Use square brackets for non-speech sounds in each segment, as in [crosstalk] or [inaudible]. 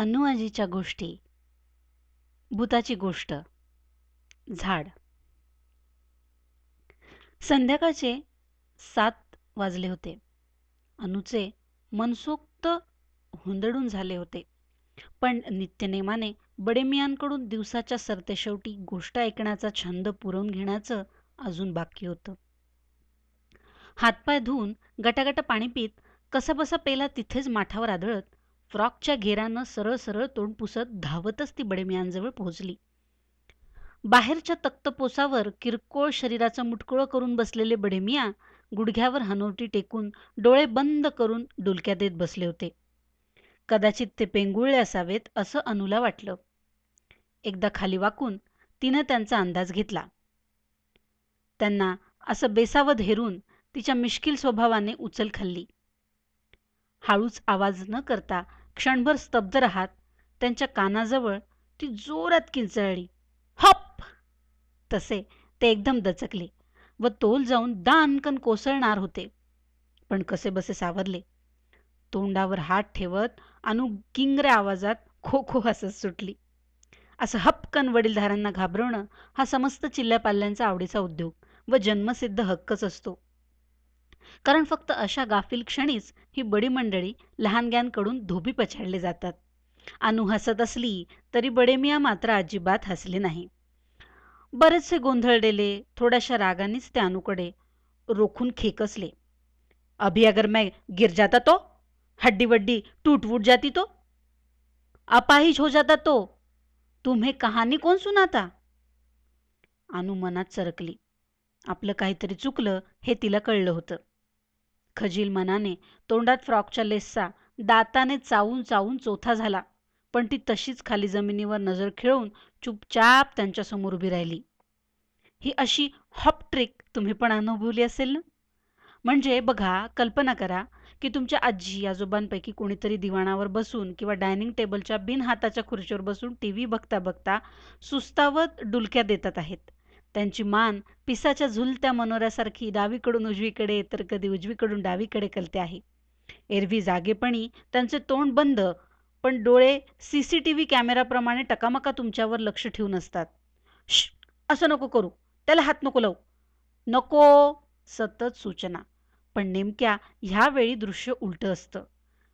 अनुआजीच्या गोष्टी. भूताची गोष्ट. झाड. संध्याकाळचे सात वाजले होते. अनुचे मनसोक्त हुंदडून झाले होते. पण नित्यनेमाने बडेमियांकडून दिवसाच्या सरतेशेवटी गोष्ट ऐकण्याचा छंद पुरवून घेण्याचं अजून बाकी होतं. हातपाय धुवून गटागटा पाणी पित कसाबसा पेला तिथेच माठावर आदळत फ्रॉकच्या घेरानं सरळ सरळ तोंड पुसत धावतच ती बडेमियांजवळ पोहोचली. बाहेरच्या तक्तपोसावर किरकोळ शरीराचं मुटकुळं करून बसलेले बडेमिया गुडघ्यावर हनोटी टेकून डोळे बंद करून डुलक्या देत बसले होते. कदाचित ते पेंगुळले असावेत असं अनुला वाटलं. एकदा खाली वाकून तिनं त्यांचा अंदाज घेतला. त्यांना असं बेसावध हेरून तिच्या मिश्किल स्वभावाने उचल खाल्ली. हळूच आवाज न करता क्षणभर स्तब्ध राहत त्यांच्या कानाजवळ ती जोरात किंचळली. हप! तसे ते एकदम दचकले व तोल जाऊन दानकन कोसळणार होते. पण कसे बसे सावरले. तोंडावर हात ठेवत अनु किंगऱ्या आवाजात खो खो हसत सुटली. असं हपकन वडीलधारांना घाबरवणं हा समस्त चिल्ल्यापाल्ल्यांचा आवडीचा उद्योग व जन्मसिद्ध हक्कच असतो. कारण फक्त अशा गाफील क्षणीच ही बडी मंडळी लहानग्यांकडून धोबी पछाडले जातात. अनु हसत असली तरी बडेमिया मात्र अजिबात हसले नाही. बरेचसे गोंधळलेले थोड्याशा रागानेच ते अनुकडे रोखून खेकसले. अभी अगर मैं गिर जाता तो? हड्डी वड्डी टूट वूट जाती तो? अपाहिज हो जाता तो? तुम्हे कहाणी कोण सुनाता? अनु मनात सरकली. आपलं काहीतरी चुकलं हे तिला कळलं होतं. खजील मनाने तोंडात फ्रॉकच्या लेसचा दाताने चावून चावून चोथा झाला. पण ती तशीच खाली जमिनीवर नजर खेळून चुपचाप त्यांच्यासमोर उभी राहिली. ही अशी हॉप ट्रिक तुम्ही पण अनुभवली असेल ना? म्हणजे बघा कल्पना करा की तुमच्या आजी आजोबांपैकी कोणीतरी दिवाणावर बसून किंवा डायनिंग टेबलच्या बिन हाताच्या खुर्चीवर बसून टी व्ही बघता बघता सुस्तावत डुलक्या देतात आहेत. त्यांची मान पिसाच्या झुलत्या मनोऱ्यासारखी डावीकडून उजवीकडे तर कधी उजवीकडून डावीकडे कलते आहे. एरवी जागेपणी त्यांचे तोंड बंद पण डोळे सी सी टी व्ही कॅमेराप्रमाणे टकामका तुमच्यावर लक्ष ठेवून असतात. श असं नको करू त्याला हात नको लावू. नको सतत सूचना. पण नेमक्या ह्यावेळी दृश्य उलटं असतं.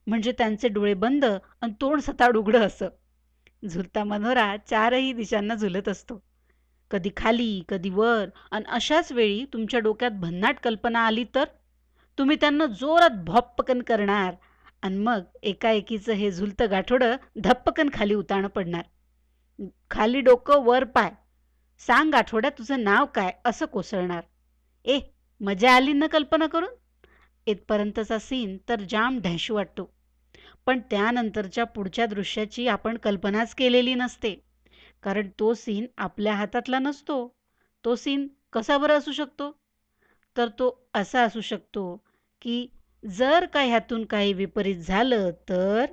म्हणजे त्यांचे डोळे बंद आणि तोंड सताड उघडं असं. झुलता मनोरा चारही दिशांना झुलत असतो. कधी खाली कधी वर आणि अशाच वेळी तुमच्या डोक्यात भन्नाट कल्पना आली तर? तुम्ही त्यांना जोरात भॉप्पकन करणार आणि मग एकाएकीचं हे झुलतं गाठोडं धप्पकन खाली उताणं पडणार. खाली डोकं वर पाय. सांग आठवड्यात तुझं नाव काय? असं कोसळणार. ए मजा आली ना कल्पना करून? इथपर्यंतचा सीन तर जाम ढॅशू वाटतो. पण त्यानंतरच्या पुढच्या दृश्याची आपण कल्पनाच केलेली नसते. कारण तो सीन आपल्या हातातला नसतो. तो सीन कसा बरं असू शकतो? तर तो असा असू शकतो की जर का ह्यातून काही विपरीत झालं तर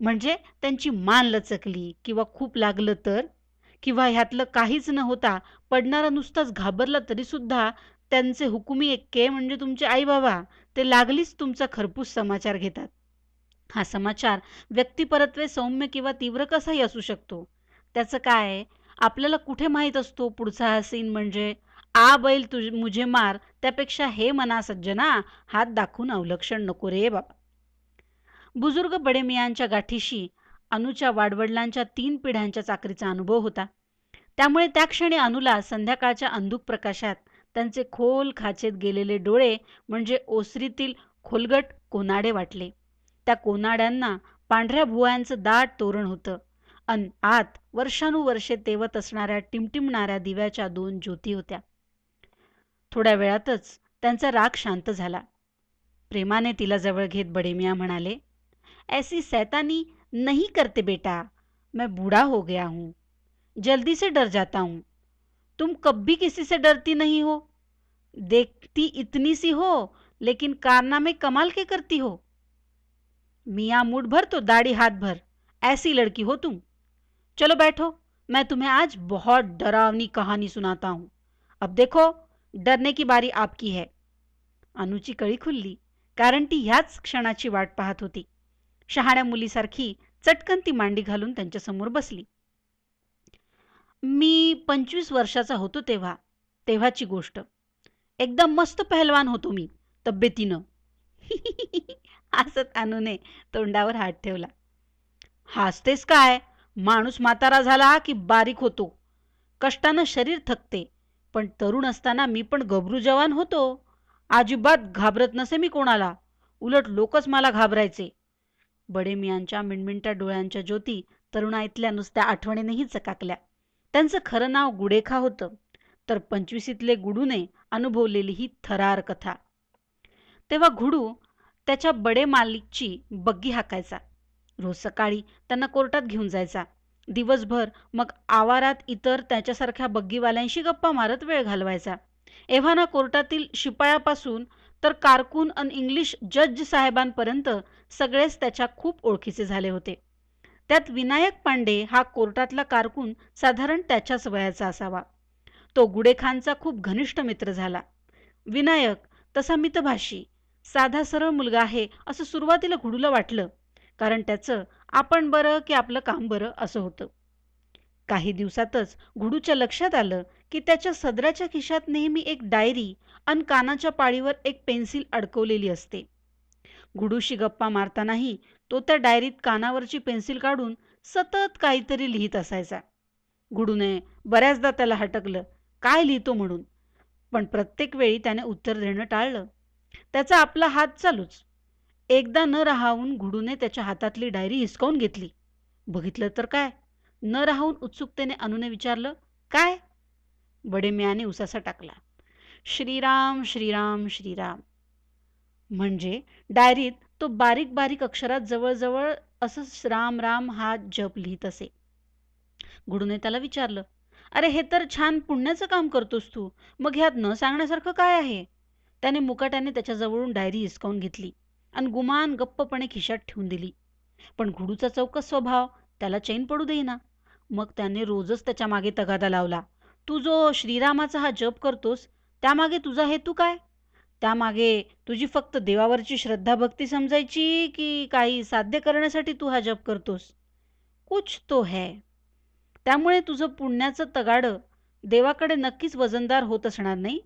म्हणजे त्यांची मान लचकली किंवा खूप लागलं तर किंवा ह्यातलं काहीच न होता पडणारा नुसताच घाबरला तरीसुद्धा त्यांचे हुकुमी एक्के म्हणजे तुमचे आई बाबा ते लागलीच तुमचा खरपूस समाचार घेतात. हा समाचार व्यक्तिपरत्वे सौम्य किंवा तीव्र कसाही असू शकतो. त्याचं काय आपल्याला कुठे माहीत असतो पुढचा हा सीन म्हणजे? आ बैल तुझ मुझे मार त्यापेक्षा हे मना सज्जना हात दाखवून अवलक्षण नको रे बाबा. बुजुर्ग बडेमियांच्या गाठीशी अनुच्या वाडवडिलांच्या तीन पिढ्यांच्या चाकरीचा अनुभव होता. त्यामुळे त्या क्षणी अनुला संध्याकाळच्या अंधुक प्रकाशात त्यांचे खोल खाचेत गेलेले डोळे म्हणजे ओसरीतील खोलगट कोनाडे वाटले. त्या कोनाड्यांना पांढऱ्या भुवयांचं दाट तोरण होतं. अन आत वर्षानुवर्षे तेवत असणाऱ्या टिमटिमणाऱ्या दिव्याच्या दोन ज्योती होत्या. थोड्या वेळातच त्यांचा राग शांत झाला. प्रेमाने तिला जवळ घेत बडेमिया म्हणाले ऐसी सैतानी नहीं करते बेटा मैं बूढ़ा हो गया हूं. जल्दी से डर जाता हूं. तुम कभी किसी से डरती नहीं हो. देखती इतनी सी हो लेकिन कारनामे कमाल के करती हो. मियाँ मुठ भर तो दाढ़ी हाथ भर ऐसी लड़की हो तुम. चलो बैठो मैं तुम्हें आज बहुत डरावनी कहानी सुनाता हूं। अब देखो डरने की बारी आपकी है। अनुची कळी खुलली कारण ती ह्याच क्षणाची वाट पाहत होती। शहाण्या मुलीसारखी चटकन ती मांडी घालून त्यांच्यासमोर बसली. मी पंचवीस वर्षाचा होतो तेव्हा तेव्हाची गोष्ट. एकदम मस्त पहलवान होतो मी तब्येतीनं. [laughs] हसत अनुने तोंडावर हात ठेवला. हसतेस काय? माणूस म्हातारा झाला की बारीक होतो. कष्टानं शरीर थकते पण तरुण असताना मी पण गबरू जवान होतो. अजिबात घाबरत नसे मी कोणाला. उलट लोकच मला घाबरायचे. बडे मियांच्या मिणमिणत्या डोळ्यांच्या ज्योती तरुणाईतल्या नुसत्या आठवणीनेही चकाकल्या. त्यांचं खरं नाव गुडेखा होतं. तर पंचवीसीतले गुडूने अनुभवलेली ही थरार कथा. तेव्हा घुडू त्याच्या बडे मालिकची बग्गी हाकायचा. रोज सकाळी त्यांना कोर्टात घेऊन जायचा. दिवसभर मग आवारात इतर त्याच्यासारख्या बग्गीवाल्यांशी गप्पा मारत वेळ घालवायचा. एव्हाना कोर्टातील शिपायापासून तर कारकून अन इंग्लिश जज साहेबांपर्यंत सगळेच त्याच्या खूप ओळखीचे झाले होते. त्यात विनायक पांडे हा कोर्टातला कारकून साधारण त्याच्याच वयाचा असावा. तो गुडेखानचा खूप घनिष्ठ मित्र झाला. विनायक तसा मितभाषी साधा सरळ मुलगा आहे असं सुरुवातीला घुडूला वाटलं. कारण त्याचं आपण बरं की आपलं काम बरं असं होतं. काही दिवसातच घुडूच्या लक्षात आलं की त्याच्या सदराच्या खिशात नेहमी एक डायरी अन कानाच्या पाळीवर एक पेन्सिल अडकवलेली असते. घुडूशी गप्पा मारतानाही तो त्या डायरीत कानावरची पेन्सिल काढून सतत काहीतरी लिहित असायचा. गुडूने बऱ्याचदा त्याला हटकलं काय लिहितो म्हणून? पण प्रत्येक वेळी त्याने उत्तर देणं टाळलं. त्याचा आपला हात चालूच. एकदा न राहावून घुडूने त्याच्या हातातली डायरी हिसकावून घेतली. बघितलं तर काय? न राहून उत्सुकतेने अनुने विचारलं काय? बडेमियाने उसासा टाकला श्रीराम श्रीराम श्रीराम. म्हणजे डायरीत तो बारीक बारीक अक्षरात जवळजवळ असंच राम राम हा जप लिहित असे. गुडूने त्याला विचारलं अरे हे तर छान पुण्याचं काम करतोस तू मग ह्यात न सांगण्यासारखं काय आहे? त्याने मुकाट्याने त्याच्याजवळून डायरी हिसकावून घेतली. आणि गुमान गप्पपणे खिशात ठेवून दिली. पण घुडूचा चौकस स्वभाव त्याला चैन पडू देईना. मग त्याने रोजच त्याच्यामागे तगादा लावला. तू जो श्रीरामाचा हा जप करतोस त्यामागे तुझा हेतू काय? त्यामागे तुझी फक्त देवावरची श्रद्धा भक्ती समजायची की काही साध्य करण्यासाठी तू हा जप करतोस? कुछ तो है. त्यामुळे तुझं पुण्याचं तगाडं देवाकडे नक्कीच वजनदार होत असणार नाही?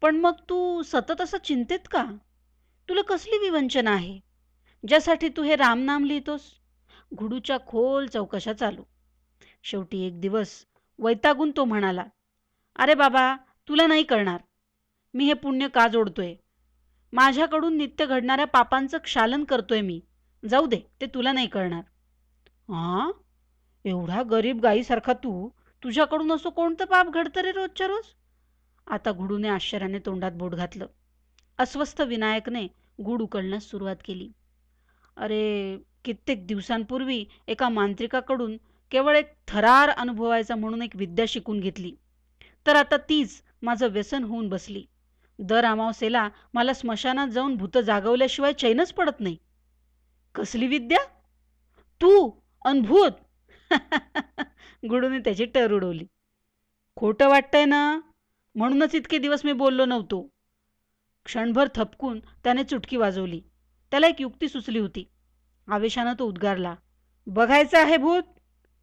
पण मग तू सतत असं चिंतेत का? तुला कसली विवंचना आहे? ज्यासाठी तू हे रामनाम लिहितोस? घुडूच्या खोल चौकशा चालू. शेवटी एक दिवस वैतागून तो म्हणाला अरे बाबा तुला नाही करणार मी हे पुण्य का जोडतोय? माझ्याकडून नित्य घडणाऱ्या पापांचं क्षालन करतोय मी. जाऊ दे ते तुला नाही करणार हां एवढा गरीब गाईसारखा तू? तुझ्याकडून असं कोणतं पाप घडतं रे रोजच्या रोज? आता घुडूने आश्चर्याने तोंडात बोट घातलं. अस्वस्थ विनायकने गुड उकळण्यास सुरुवात केली. अरे कित्येक दिवसांपूर्वी एका मांत्रिकाकडून केवळ एक थरार अनुभवायचा म्हणून एक विद्या शिकून घेतली. तर आता तीच माझं व्यसन होऊन बसली. दर अमावसेला मला स्मशानात जाऊन भूत जागवल्याशिवाय चैनच पडत नाही. कसली विद्या? तू अनभूत! [laughs] गुडूने त्याची टर उडवली खोटं वाटतंय ना? म्हणूनच इतके दिवस मी बोललो नव्हतो. क्षणभर थपकून त्याने चुटकी वाजवली. त्याला एक युक्ती सुचली होती. आवेशानं तो उद्गारला बघायचं आहे भूत.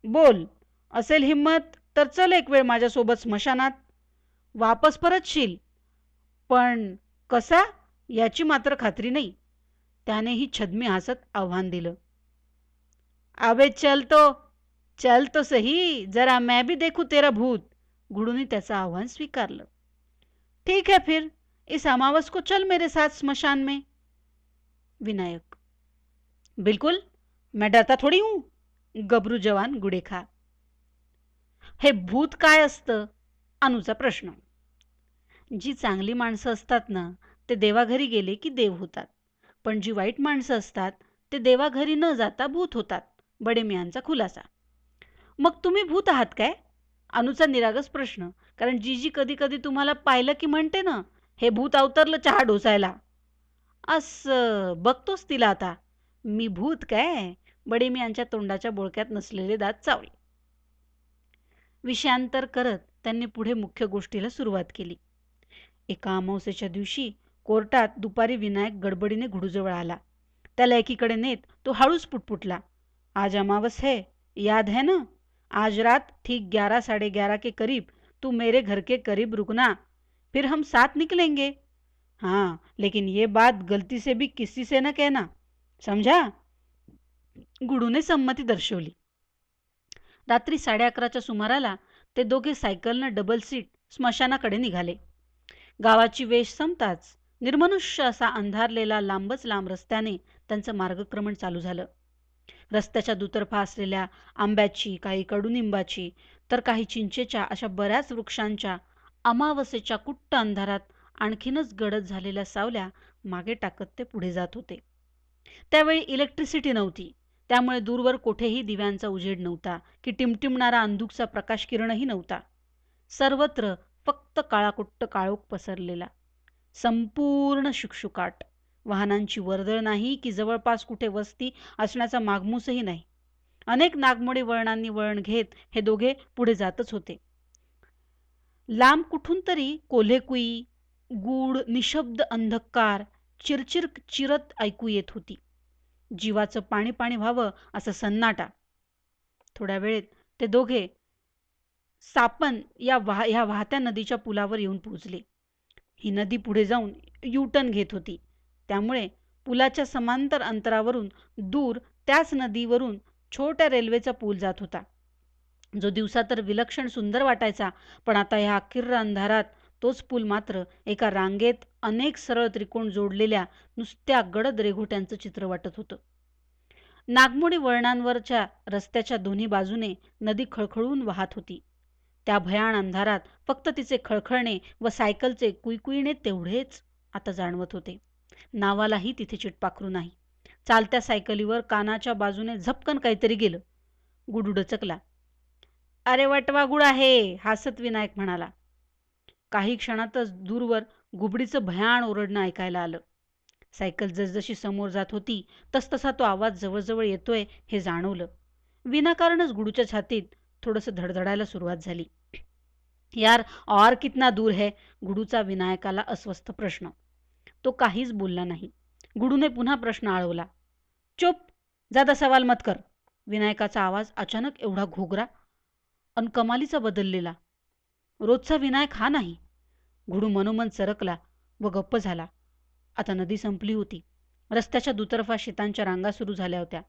बोल. असेल हिंमत तर चल एक वेळ माझ्यासोबत स्मशानात. वापस परत शील. पण कसा? याची मात्र खात्री नाही. त्यानेही छद्मी हसत आव्हान दिलं. आवे चल तो. चल तो सही. जरा मैं भी देखू तेरा भूत. गुडूनी त्याचं आव्हान स्वीकारलं. ठीक आहे फिर. इस अमावस को चल मेरे साथ स्मशान में। विनायक बिल्कुल मैं डरता थोडी हूं गबरू जवान गुडेखा हे भूत काय असतं अनुचा प्रश्न। जी चांगली माणसं असतात ना ते देवाघरी गेले की देव होतात. पण जी वाईट माणसं असतात ते देवाघरी न जाता भूत होतात बडे मियांचा खुलासा. मग तुम्ही भूत आहात काय? अनुचा निरागस प्रश्न कारण जी जी कधी कधी तुम्हाला पाहिलं की म्हणते ना हे भूत अवतरलं चहा ढोसायला असं बघतोस तिला आता. मी भूत काय? बडे मी यांच्या तोंडाच्या बोळक्यात नसलेले दात चावले. विषयांतर करत त्यांनी पुढे मुख्य गोष्टीला सुरुवात केली. एका अमावस्येच्या दिवशी कोर्टात दुपारी विनायक गडबडीने घुडूजवळ आला. त्याला एकीकडे नेत तो हळूच पुटपुटला. आज अमावस है याद है ना? आज रात ठीक ग्यारह साढ़े ग्यारह के करीब तू मेरे घर के करीब रुकना फिर हम साथ निकलेंगे। हाँ लेकिन ये बात गलती से भी किसी से न कहना। समझा? गुडूने संमती दर्शवली रात्री साडे अकराच्या सुमाराला ते दोघे सायकलनं डबल सीट स्मशानाकडे निघाले. गावाची वेश संपताच निर्मनुष्य असा अंधारलेला लांबच लांब रस्त्याने त्यांचं मार्गक्रमण चालू झालं. रस्त्याच्या दुतर्फा असलेल्या आंब्याची काही कडुनिंबाची तर काही चिंचेच्या अशा बऱ्याच वृक्षांच्या अमावस्येच्या कुट्ट अंधारात आणखीनच गडद झालेल्या सावल्या मागे टाकत ते पुढे जात होते. त्यावेळी इलेक्ट्रिसिटी नव्हती. त्यामुळे दूरवर कोठेही दिव्यांचा उजेड नव्हता की टिमटिमणारा अंधुकचा प्रकाश किरणही नव्हता. सर्वत्र फक्त काळाकुट्ट काळोख पसरलेला. संपूर्ण शुकशुकाट. वाहनांची वर्दळ नाही की जवळपास कुठे वस्ती असण्याचा मागमूसही नाही. अनेक नागमोडी वळणांनी वळण घेत हे दोघे पुढे जातच होते. लांब कुठून तरी कोल्हेकुई गूढ निशब्द अंधकार चिरचिर चिरत ऐकू येत होती. जीवाचं पाणी पाणी व्हावं असं सन्नाटा. थोड्या वेळेत ते दोघे सापन या वाह ह्या वाहत्या नदीच्या पुलावर येऊन पोहोचले. ही नदी पुढे जाऊन युटर्न घेत होती. त्यामुळे पुलाच्या समांतर अंतरावरून दूर त्याच नदीवरून छोट्या रेल्वेचा पूल जात होता. जो दिवसा तर विलक्षण सुंदर वाटायचा पण आता ह्या अखिर्र अंधारात तोच पूल मात्र एका रांगेत अनेक सरळ त्रिकोण जोडलेल्या नुसत्या गडद रेघोट्यांचं चित्र वाटत होतं. नागमोडी वळणांवरच्या रस्त्याच्या दोन्ही बाजूने नदी खळखळून वाहत होती. त्या भयान अंधारात फक्त तिचे खळखळणे व सायकलचे कुईकुईणे तेवढेच आता जाणवत होते. नावालाही तिथे चिटपाखरू नाही. चालत्या सायकलीवर कानाच्या बाजूने झपकन काहीतरी गेलं. गुडुडचकला अरे वटवा गुड आहे हसत विनायक म्हणाला. काही क्षणातच दूरवर गुबडीचं भयान ओरडणं ऐकायला आलं. सायकल जसजशी समोर जात होती तसतसा तो आवाज जवळजवळ येतोय हे जाणवलं. विनाकारणच गुडूच्या छातीत थोडंसं धडधडायला सुरुवात झाली. यार और कितना दूर है? गुडूचा विनायकाला अस्वस्थ प्रश्न. तो काहीच बोलला नाही. गुडूने पुन्हा प्रश्न आळवला. चुप! जादा सवाल मत कर. विनायकाचा आवाज अचानक एवढा घोगरा अन कमालीचा बदललेला. रोजचा विनायक हा नाही. घुडू मनोमन सरकला व गप्प झाला. आता नदी संपली होती. रस्त्याच्या दुतर्फा शेतांच्या रांगा सुरू झाल्या होत्या.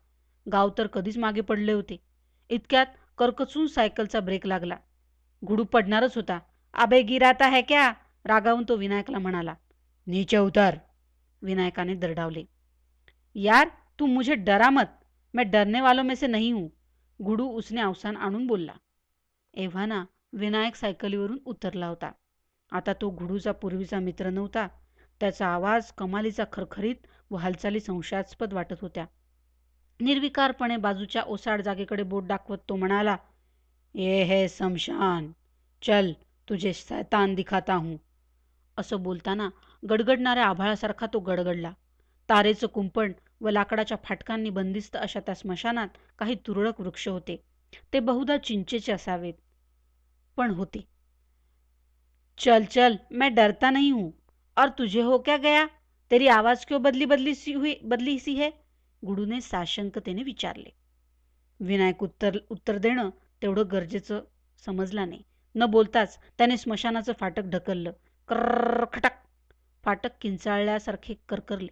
गाव तर कधीच मागे पडले होते. इतक्यात करकचून सायकलचा ब्रेक लागला. घुडू पडणारच होता. आबे गिराता है क्या? रागावून तो विनायकला म्हणाला. नीचे उतर. विनायकाने दरडावले. यार तू मुझे डरा मत मैं डरने वालों में से नहीं हूं. गुडू उसने अवसान आणून बोलला. एव्हाना विनायक सायकलीवरून उतरला होता. आता तो घुडूचा पूर्वीचा मित्र नव्हता. त्याचा आवाज कमालीचा खरखरीत व हालचाली संशयास्पद वाटत होत्या. निर्विकारपणे बाजूच्या ओसाड जागेकडे बोट दाखवत तो म्हणाला ये है समशान चल तुझे सैतान दिखाता हूं. असं बोलताना गडगडणाऱ्या आभाळासारखा तो गडगडला. तारेचं कुंपण व लाकडाच्या फाटकांनी बंदिस्त अशा त्या स्मशानात काही तुरळक वृक्ष होते. ते बहुधा चिंचेचे असावेत. पण होते. चल चल मैं डरता नहीं हूं. और तुझे हो क्या गया? तेरी आवाज क्यों बदली बदली सी हुई बदली सी है? गुडूने साशंकतेने विचारले. विनायक उत्तर उत्तर देणं तेवढं गरजेचं समजला नाही. न बोलताच त्याने स्मशानाचं फाटक ढकललं. कर्र खटक! फाटक किंचाळल्यासारखे करकरले.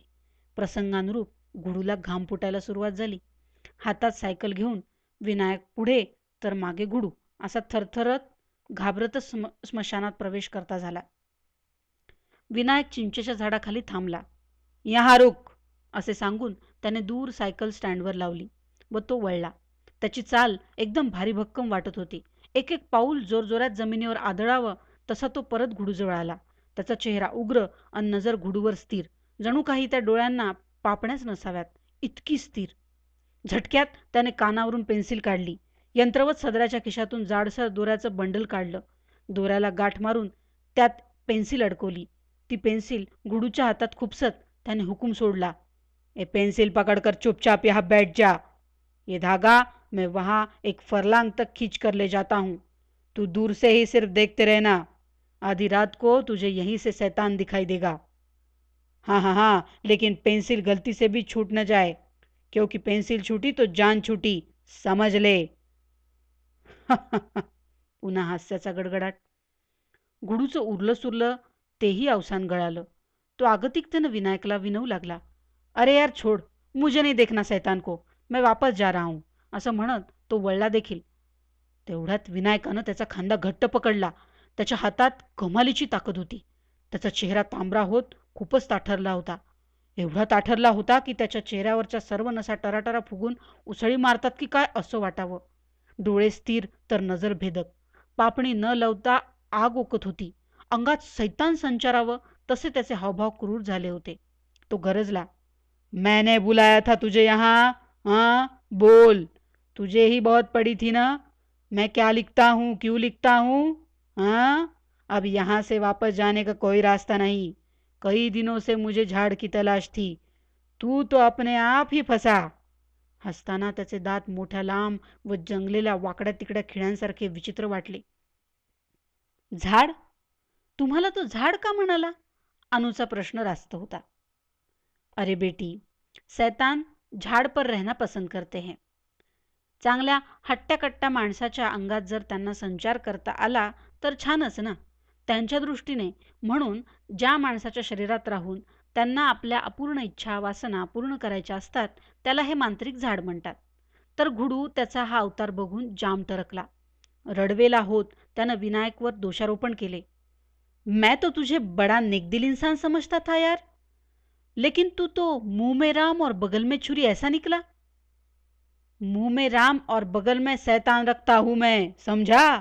प्रसंगानुरूप गुडूला घाम फुटायला सुरुवात झाली. हातात सायकल घेऊन विनायक पुढे तर मागे गुडू असा थरथरत घाबरतच स्म स्मशानात प्रवेश करता झाला. विनायक चिंचेच्या झाडाखाली थांबला. या हा रोख असे सांगून त्याने दूर सायकल स्टँडवर लावली व तो वळला. त्याची चाल एकदम भारी भक्कम वाटत होती. एक एक पाऊल जोरजोरात जमिनीवर आदळावं तसा तो परत घुडूजवळ आला. त्याचा चेहरा उग्र आणि नजर घुडूवर स्थिर. जणू काही त्या डोळ्यांना पापण्याच नसाव्यात. इतकी स्थिर. झटक्यात त्याने कानावरून पेन्सिल काढली. यंत्रवत सदराच्या खिशातून जाडसर दोऱ्याचं बंडल काढलं. दोऱ्याला गाठ मारून त्यात पेन्सिल अडकवली. ती पेन्सिल गुडूच्या हातात खुपसत त्याने हुकूम सोडला. ए पेन्सिल पकड़कर चुपचाप यहाँ बैठ जा. ये धागा मैं वहाँ एक फरलांग तक खींच कर ले जाता हूँ. तू दूर से ही सिर्फ देखते रहना. आधी रात को तुझे यहीं से शैतान दिखाई देगा. हाँ हाँ हाँ लेकिन पेंसिल गलती से भी छूट न जाए. क्योंकि पेन्सिल छूटी तो जान छूटी समज ले। [laughs] पुन्हा हास्याचा गडगडाट. गुडूचं उरलं सुरलं तेही अवसान गळालं. तो आगतिकतेनं विनायकला विनवू लागला. अरे यार छोड मुझे नहीं देखना सैतान को. मैं वापस जा रहा हूं असं म्हणत तो वळला देखील. तेवढ्यात विनायकानं त्याचा खांदा घट्ट पकडला. त्याच्या हातात कमालीची ताकद होती. त्याचा चेहरा तांबरा होत खूपच ताठरला होता. एवढा ताठरला होता की त्याच्या चेहऱ्यावरच्या सर्व नसा टराटरा फुगून उसळी मारतात की काय असं वाटावं? डोळे स्थिर तर नजर भेदक. पापणी न लवता आग ओकत होती. अंगात सैतान संचारावं तसे त्याचे हावभाव क्रूर झाले होते. तो गरजला मैंने बुलाया था तुझे यहाँ हाँ? बोल. तुझे ही बहुत पड़ी थी ना? मैं क्या लिखता हूँ? क्यों लिखता हूँ? हाँ? अब यहाँ से वापस जाने का कोई रास्ता नहीं। कई दिनों से मुझे झाड़ की तलाश थी। तू तो अपने आप ही फसा। हसताना त्याचे दात मोठ्या लांब व जंगलेल्या वाकड्या तिकड्या खिळ्यांसारखे विचित्र वाटले. झाड? तुम्हाला तो झाड का म्हणाला? अनुचा प्रश्न रास्त होता. अरे बेटी सैतान झाड पर रहना पसंद करते हैं. चांगल्या हट्ट्याकट्ट्या माणसाच्या अंगात जर त्यांना संचार करता आला तर छानच ना. त्यांच्या दृष्टीने म्हणून ज्या माणसाच्या शरीरात राहून त्यांना आपल्या अपूर्ण इच्छा वासना पूर्ण करायच्या असतात त्याला हे मांत्रिक झाड म्हणतात. तर घुडू त्याचा हा अवतार बघून जाम टरकला. रडवेला होत त्यानं विनायकवर दोषारोपण केले. मैं तो तुझे बड़ा नेकदिल इंसान समझता था यार. लेकिन तू तो मुंह में राम और बगल में छुरी ऐसा निकला. मुंह में राम और बगल में शैतान रखता हूं मैं समझा?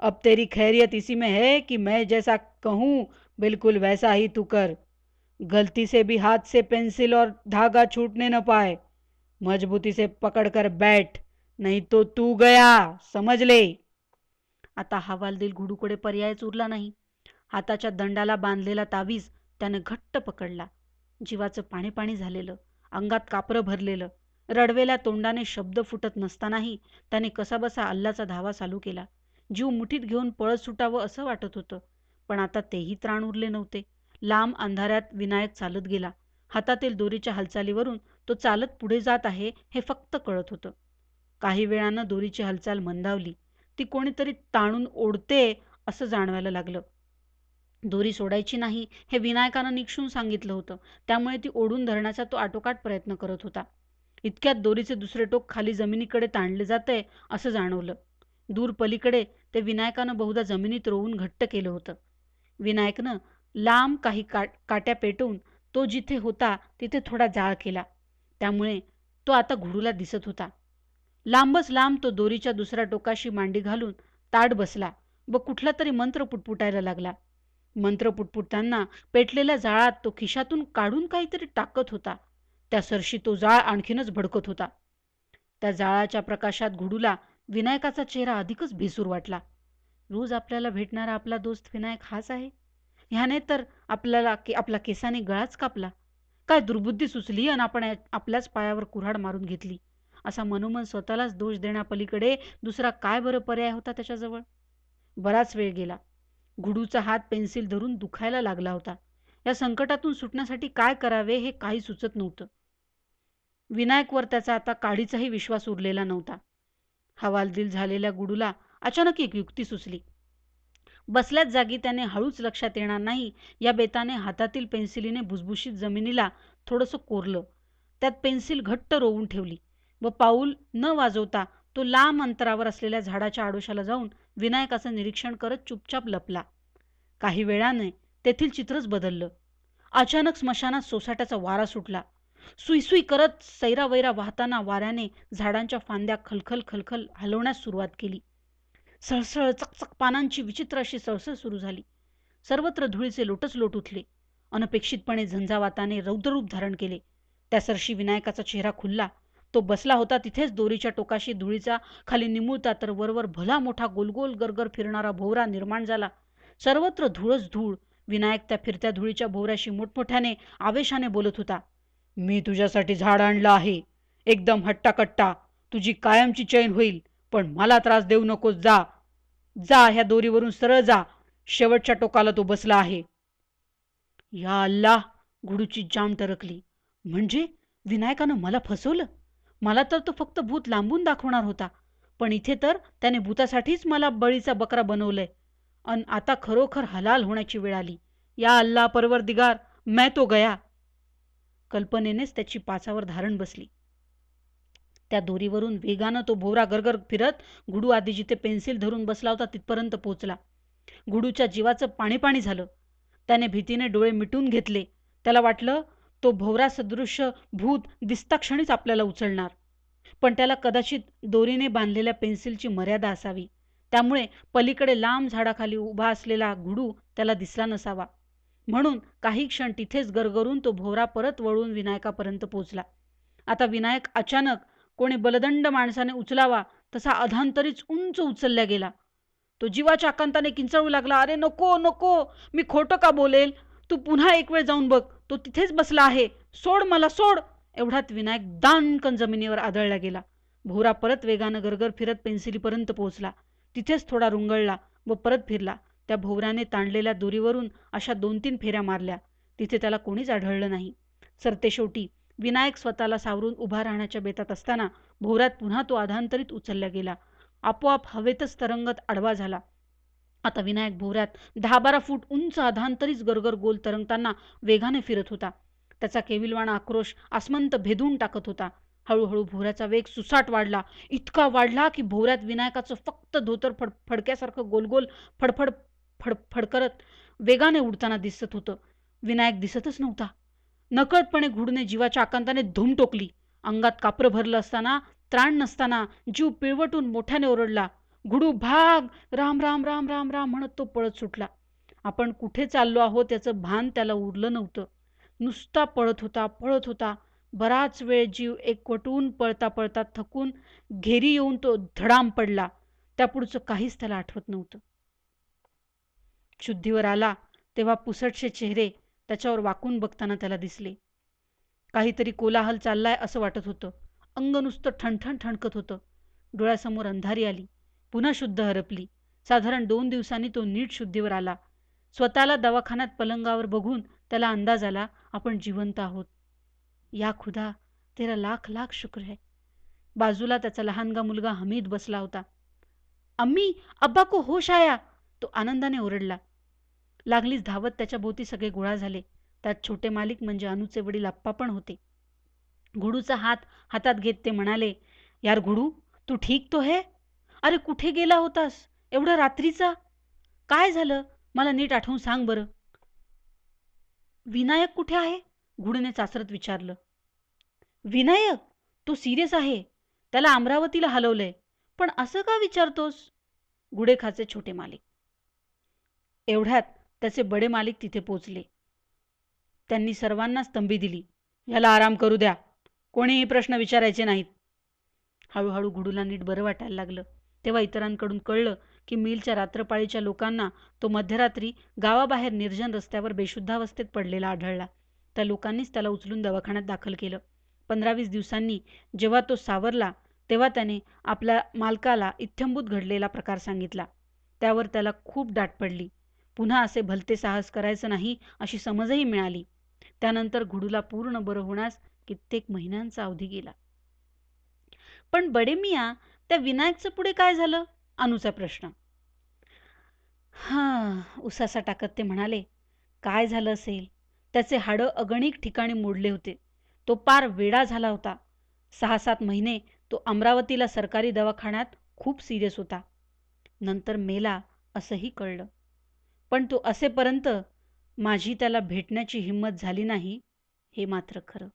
अब तेरी खैरियत इसी में है कि मैं जैसा कहूं बिल्कुल वैसा ही तू कर। गलती से भी हाथ से पेंसिल और धागा छूटने न पाए। मजबूती से पकड़कर बैठ नहीं तो तू गया समज ले। आता हवालदिल घुडूकडे पर्यायच उरला नाही. हाताच्या दंडाला बांधलेला तावीज त्यानं घट्ट पकडला. जीवाचं पाणी पाणी झालेलं अंगात कापरं भरलेलं. रडवेल्या तोंडाने शब्द फुटत नसतानाही त्याने कसाबसा अल्लाचा धावा चालू केला. जीव मुठीत घेऊन पळत सुटावं असं वाटत होतं. पण आता तेही त्राण उरले नव्हते. लांब अंधाऱ्यात विनायक चालत गेला. हातातील दोरीच्या हालचालीवरून तो चालत पुढे जात आहे हे फक्त कळत होतं. काही वेळानं दोरीची हालचाल मंदावली. ती कोणीतरी ताणून ओढते असं जाणवायला लागलं. दोरी सोडायची नाही हे विनायकानं निक्षून सांगितलं होतं. त्यामुळे ती ओढून धरण्याचा तो आटोकाट प्रयत्न करत होता. इतक्यात दोरीचे दुसरे टोक खाली जमिनीकडे ताणले जाते असं जाणवलं. दूर पलीकडे ते विनायकानं बहुधा जमिनीत रोवून घट्ट केलं होतं. विनायकनं लांब काही काट काट्या पेटवून तो जिथे होता तिथे थोडा जाळ केला. त्यामुळे तो आता घुडूला दिसत होता. लांबच लांब तो दोरीच्या दुसऱ्या टोकाशी मांडी घालून ताट बसला व कुठला तरी मंत्र पुटपुटायला लागला. मंत्र पुटपुटताना पेटलेल्या जाळात तो खिशातून काढून काहीतरी टाकत होता. त्या सरशी तो जाळ आणखीनच भडकत होता. त्या जाळाच्या प्रकाशात घुडूला विनायकाचा चेहरा अधिकच भेसूर वाटला. रोज आपल्याला भेटणारा आपला दोस्त विनायक हाच आहे. ह्याने तर आपल्याला के आपला केसाने गळाच कापला. काय दुर्बुद्धी सुचली आणि आपण आपल्याच पायावर कुऱ्हाड मारून घेतली. असा मनोमन स्वतःलाच दोष देण्यापलीकडे दुसरा काय बरं पर्याय होता त्याच्याजवळ? बराच वेळ गेला. गुडूचा हात पेन्सिल धरून दुखायला लागला होता. या संकटातून सुटण्यासाठी काय करावे हे काही सुचत नव्हतं. विनायकवर त्याचा आता काढीचाही विश्वास उरलेला नव्हता. हवालदिल झालेल्या गुडूला अचानक एक युक्ती सुचली. बसल्याच जागी त्याने हळूच लक्षात येणार नाही या बेताने हातातील पेन्सिलीने भुसभुशीत जमिनीला थोडंसं कोरलं. त्यात पेन्सिल घट्ट रोवून ठेवली व पाऊल न वाजवता तो लांब अंतरावर असलेल्या झाडाच्या आडोशाला जाऊन विनायकाचं निरीक्षण करत चुपचाप लपला. काही वेळाने तेथील चित्रच बदललं. अचानक स्मशानात सोसाट्याचा वारा सुटला. सुईसुई करत सैरावैरा वाहताना वाऱ्याने झाडांच्या फांद्या खलखल खलखल हलवण्यास सुरुवात केली. सळसळ चकचक पानांची विचित्र अशी सळसळ सुरू झाली. सर्वत्र धुळीचे लोटच लोट उठले. अनपेक्षितपणे झंझावाताने रौद्ररूप धारण केले. त्या सरशी विनायकाचा चेहरा खुलला. तो बसला होता तिथेच दोरीच्या टोकाशी धुळीचा खाली निमुळता तर वरवर भला मोठा गोलगोल गरगर फिरणारा भोवरा निर्माण झाला. सर्वत्र धुळच धूळ. विनायक त्या फिरत्या धुळीच्या भोवऱ्याशी मोठमोठ्याने आवेशाने बोलत होता. मी तुझ्यासाठी झाड आणलं आहे. एकदम हट्टाकट्टा. तुझी कायमची चैन होईल पण मला त्रास देऊ नकोस जा. जा ह्या दोरीवरून सरळ जा. शेवटच्या टोकाला तो बसला आहे. या अल्लाह घुडूची जाम टरकली. म्हणजे विनायकानं मला फसवलं? मला तर तो फक्त भूत लांबून दाखवणार होता. पण इथे तर त्याने भूतासाठीच मला बळीचा बकरा बनवलंय. अन आता खरोखर हलाल होण्याची वेळ आली. या अल्ला परवरदिगार मैं तो गया. कल्पनेनेच त्याची पाचावर धारण बसली. त्या दोरीवरून वेगानं तो भोवरा गरगर फिरत गुडू आधी जिथे पेन्सिल धरून बसला होता तिथपर्यंत पोहोचला. गुडूच्या जीवाचं पाणी पाणी झालं. त्याने भीतीने डोळे मिटून घेतले. त्याला वाटलं तो भोवरा सदृश्य भूत दिसता क्षणीच आपल्याला उचलणार. पण त्याला कदाचित दोरीने बांधलेल्या पेन्सिलची मर्यादा असावी. त्यामुळे पलीकडे लांब झाडाखाली उभा असलेला घुडू त्याला दिसला नसावा. म्हणून काही क्षण तिथेच गरगरून तो भोवरा परत वळून विनायकापर्यंत पोचला. आता विनायक अचानक कोणी बलदंड माणसाने उचलावा तसा अधांतरीच उंच उचलल्या गेला. तो जीवाच्या आकांताने किंचळू लागला. अरे नको नको मी खोटं का बोलेल? तू पुन्हा एक वेळ जाऊन बघ. तो तिथेच बसला आहे. सोड मला सोड. एवढ्यात विनायक दानकन जमिनीवर आदळला गेला. भोरा परत वेगानं गरगर फिरत पेन्सिलीपर्यंत पोहोचला तिथेच थोडा रुंगळला व परत फिरला. त्या भोवऱ्याने ताणलेल्या दोरीवरून अशा दोन तीन फेऱ्या मारल्या. तिथे त्याला कोणीच आढळलं नाही. सरते शेवटी विनायक स्वतःला सावरून उभा राहण्याच्या बेतात असताना भोवऱ्यात पुन्हा तो आधांतरित उचलला गेला. आपोआप हवेतच तरंगत आडवा झाला. आता विनायक भोवऱ्यात दहा बारा फूट उंच अधांतरीच गरगर गोल तरंगताना वेगाने फिरत होता. त्याचा केविलवाणा आक्रोश आसमंत भेदून टाकत होता. हळूहळू भोवऱ्याचा वेग सुसाट वाढला. इतका वाढला की भोवऱ्यात विनायकाचं फक्त धोतर फड फडक्यासारखं गोलगोल फडफड फडफड करत वेगाने उडताना दिसत होतं. विनायक दिसतच नव्हता. नकळतपणे घुडने जीवाच्या आकांताने धूम टोकली. अंगात कापरं भरलं असताना त्राण नसताना जीव पिळवटून मोठ्याने ओरडला. घुडू भाग! राम राम राम राम राम म्हणत तो पळत सुटला. आपण कुठे चाललो आहोत याचं भान त्याला उरलं नव्हतं. नुसता पळत होता पळत होता. बराच वेळ जीव एकवटून पळता पळता थकून घेरी येऊन तो धडाम पडला. त्यापुढचं काहीच त्याला आठवत नव्हतं. शुद्धीवर आला तेव्हा पुसटशे चेहरे त्याच्यावर वाकून बघताना त्याला दिसले. काहीतरी कोलाहल चाललाय असं वाटत होतं. अंग नुसतं ठणठण ठणकत होतं. डोळ्यासमोर अंधारी आली. पुन्हा शुद्ध हरपली. साधारण दोन दिवसांनी तो नीट शुद्धीवर आला. स्वतःला दवाखान्यात पलंगावर बघून त्याला अंदाज आला आपण जिवंत आहोत. या खुदा तेरा लाख लाख शुक्र है. बाजूला त्याचा लहानगा मुलगा हमीद बसला होता. अम्मी अब्बा को होश आया. तो आनंदाने ओरडला. लागलीच धावत त्याच्या भोवती सगळे गोळा झाले. त्यात छोटे मालिक म्हणजे अनुचे वडील आप्पा पण होते. घुडूचा हात हातात घेत ते म्हणाले यार घुडू तू ठीक तो है? अरे कुठे गेला होतास? एवढा रात्रीचा? काय झालं? मला नीट आठवून सांग बरं. विनायक कुठे आहे? घुडूने चाचरत विचारलं. विनायक तो सिरियस आहे. त्याला अमरावतीला हलवलंय. पण असं का विचारतोस? गुडेखाचे छोटे मालिक. एवढ्यात त्याचे बडे मालिक तिथे पोचले. त्यांनी सर्वांनाच तंबी दिली. ह्याला आराम करू द्या. कोणीही प्रश्न विचारायचे नाहीत. हळूहळू गुडूला नीट बरं वाटायला लागलं. तेव्हा इतरांकडून कळलं की मिलच्या रात्रपाळीच्या लोकांना तो मध्यरात्री गावाबाहेर निर्जन रस्त्यावर बेशुद्धावस्थेत पडलेला आढळला. त्या लोकांनीच त्याला उचलून दवाखान्यात दाखल केलं. पंधरा वीस दिवसांनी जेव्हा तो सावरला तेव्हा त्याने आपल्या मालकाला इत्यंभूत घडलेला प्रकार सांगितला. त्यावर त्याला खूप दाट पडली. पुन्हा असे भलते साहस करायचं नाही अशी समजही मिळाली. त्यानंतर घुडूला पूर्ण बरं होण्यास कित्येक महिन्यांचा अवधी गेला. पण बडे मिया त्या विनायकचं पुढे काय झालं? अनुचा प्रश्न. हा उसासा टाकत ते म्हणाले काय झालं असेल? त्याचे हाडं अगणिक ठिकाणी मोडले होते. तो पार वेडा झाला होता. सहा सात महिने तो अमरावतीला सरकारी दवाखान्यात खूप सिरियस होता. नंतर मेला असंही कळलं. पण तो असेपर्यंत माझी त्याला भेटण्याची हिंमत झाली नाही हे मात्र खरं.